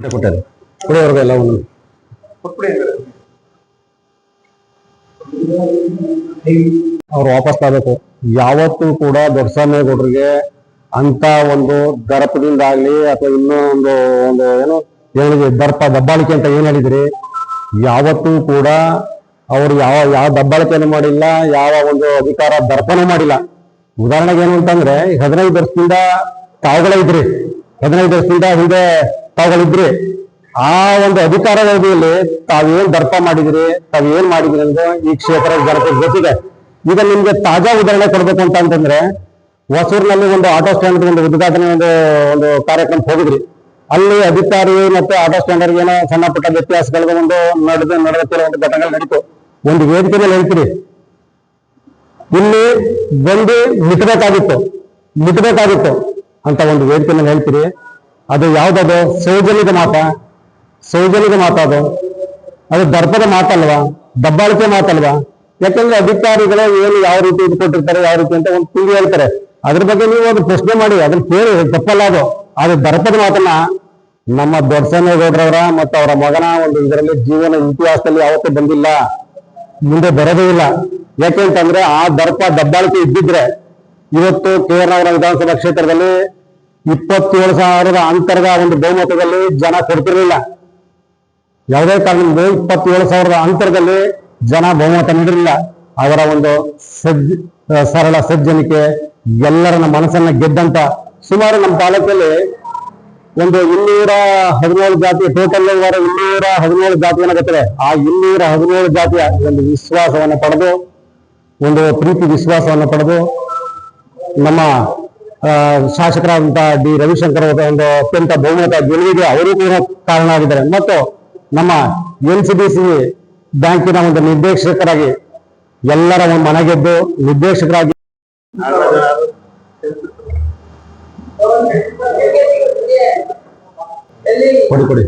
ಕೊಟ್ಟಾರೆ ಅವ್ರು ವಾಪಸ್ ತಗೋಬೇಕು ಯಾವತ್ತೂ ಕೂಡ ದೊಡ್ಡಸ್ವಾಮಿಗೌಡ್ರಿಗೆ ಅಂತ ಒಂದು ದರ್ಪದಿಂದ ಆಗ್ಲಿ ಅಥವಾ ಇನ್ನೂ ಒಂದು ಒಂದು ಏನು ಏನಿದೆ ದರ್ಪ ದಬ್ಬಾಳಿಕೆ ಅಂತ ಏನ್ ಹೇಳಿದ್ರಿ ಯಾವತ್ತೂ ಕೂಡ ಅವ್ರು ಯಾವ ಯಾವ ದಬ್ಬಾಳಿಕೆಯನ್ನು ಮಾಡಿಲ್ಲ ಯಾವ ಒಂದು ಅಧಿಕಾರ ದರ್ಪನೂ ಮಾಡಿಲ್ಲ. ಉದಾಹರಣೆಗೆ ಏನು ಅಂತಂದ್ರೆ ಹದಿನೈದು ವರ್ಷದಿಂದ ತಾವುಗಳೇ ಇದ್ರಿ. ಹದಿನೈದು ವರ್ಷದಿಂದ ಹಿಂದೆ ತಾವುಗಳಿದ್ರಿ ಆ ಒಂದು ಅಧಿಕಾರಾವಧಿಯಲ್ಲಿ ತಾವೇನ್ ದರ್ಪ ಮಾಡಿದ್ರಿ, ತಾವೇನ್ ಮಾಡಿದ್ರಿ ಅಂದ್ರೆ ಈ ಕ್ಷೇತ್ರ ಜನತೆ ಗೊತ್ತಿದೆ. ಈಗ ನಿಮ್ಗೆ ತಾಜಾ ಉದಾಹರಣೆ ಕೊಡ್ಬೇಕು ಅಂತ ಅಂತಂದ್ರೆ, ಹೊಸೂರಿನಲ್ಲಿ ಒಂದು ಆಟೋ ಸ್ಟ್ಯಾಂಡ್ ಒಂದು ಉದ್ಘಾಟನೆ ಒಂದು ಒಂದು ಕಾರ್ಯಕ್ರಮಕ್ಕೆ ಹೋಗಿದ್ರಿ. ಅಲ್ಲಿ ಅಧಿಕಾರಿ ಮತ್ತೆ ಆಟೋ ಸ್ಟ್ಯಾಂಡರ್ ಏನೋ ಸಣ್ಣ ಪುಟ್ಟ ವ್ಯತ್ಯಾಸಗಳಿಗೆ ಒಂದು ನಡೆದ ನಡೆದ ಒಂದು ಘಟನೆಗಳು ನಡೀತು. ಒಂದು ವೇದಿಕೆ ಮೇಲೆ ಹೇಳ್ತೀರಿ. ಇಲ್ಲಿ ಬಂದು ಮುಟ್ಬೇಕಾಗಿತ್ತು ಮುಟ್ಬೇಕಾಗಿತ್ತು ಅಂತ ಒಂದು ವೇದಿಕೆ ಮೇಲೆ ಹೇಳ್ತೀರಿ. ಅದು ಯಾವ್ದದು? ಸೌಜನ್ಯದ ಮಾತ? ಸೌಜನ್ಯದ ಮಾತ ಅದು. ದರ್ಪದ ಮಾತಲ್ವಾ? ದಬ್ಬಾಳಿಕೆ ಮಾತಲ್ವಾ? ಯಾಕಂದ್ರೆ ಅಧಿಕಾರಿಗಳು ಏನು ಯಾವ ರೀತಿ ಇದು ಕೊಟ್ಟಿರ್ತಾರೆ, ಯಾವ ರೀತಿ ಅಂತ ಒಂದು ತಿಳಿ ಹೇಳ್ತಾರೆ. ಅದ್ರ ಬಗ್ಗೆ ನೀವು ಒಂದು ಪ್ರಶ್ನೆ ಮಾಡಿ, ಅದನ್ನ ಕೇಳಿ ತಪ್ಪಲ್ಲ ಅದು. ಅದು ದರ್ಪದ ಮಾತನ್ನ ನಮ್ಮ ದೊಡ್ಡಸೇನೇಗೌಡರವರ ಮತ್ತು ಅವರ ಮಗನ ಒಂದು ಇದರಲ್ಲಿ ಜೀವನ ಇತಿಹಾಸದಲ್ಲಿ ಯಾವತ್ತೂ ಬಂದಿಲ್ಲ. ಮುಂದೆ ಬರೋದೇ ಇಲ್ಲ. ಯಾಕೆ ಅಂತಂದ್ರೆ ಆ ದರ್ಪ ದಬ್ಬಾಳಿಕೆ ಇದ್ದಿದ್ರೆ ಇವತ್ತು ಕೇರಳ ವಿಧಾನಸಭಾ ಕ್ಷೇತ್ರದಲ್ಲಿ ಇಪ್ಪತ್ತೇಳು ಸಾವಿರದ ಅಂತರದ ಒಂದು ಬಹುಮತದಲ್ಲಿ ಜನ ಕೊಡ್ತಿರಲಿಲ್ಲ. ಯಾವುದೇ ಕಾರಣದಿಂದ ಇಪ್ಪತ್ತೇಳು ಸಾವಿರದ ಅಂತರದಲ್ಲಿ ಜನ ಬಹುಮತ ನೀಡಿರಲಿಲ್ಲ. ಅವರ ಒಂದು ಸಜ್ಜ ಸರಳ ಸಜ್ಜನಿಕೆ ಎಲ್ಲರನ್ನ ಮನಸ್ಸನ್ನ ಗೆದ್ದಂತ ಸುಮಾರು ನಮ್ಮ ತಾಲೂಕಲ್ಲಿ ಒಂದು ಇನ್ನೂರ ಹದಿನೇಳು ಜಾತಿ ಟೋಟಲ್ ಇನ್ನೂರ ಹದಿನೇಳು ಜಾತಿ ಏನಾಗುತ್ತದೆ ಆ ಇನ್ನೂರ ಹದಿನೇಳು ಜಾತಿಯ ಒಂದು ವಿಶ್ವಾಸವನ್ನು ಪಡೆದು, ಒಂದು ಪ್ರೀತಿ ವಿಶ್ವಾಸವನ್ನು ಪಡೆದು ನಮ್ಮ ಶಾಸಕರಾದಂತಹ ಡಿ. ರವಿಶಂಕರ್ ಅವರ ಒಂದು ಅತ್ಯಂತ ಬಹುಮತ ಗೆಲುವಿಗೆ ಅವರು ಕೂಡ ಕಾರಣ ಆಗಿದ್ದಾರೆ ಮತ್ತು ನಮ್ಮ ಎನ್ ಸಿ ಬಿ ಸಿ ಬ್ಯಾಂಕಿನ ಒಂದು ನಿರ್ದೇಶಕರಾಗಿ ಎಲ್ಲರ ಒಂದು ಮನೆಗೆದ್ದು ನಿರ್ದೇಶಕರಾಗಿ ಕೊಡಿ ಕೊಡಿ.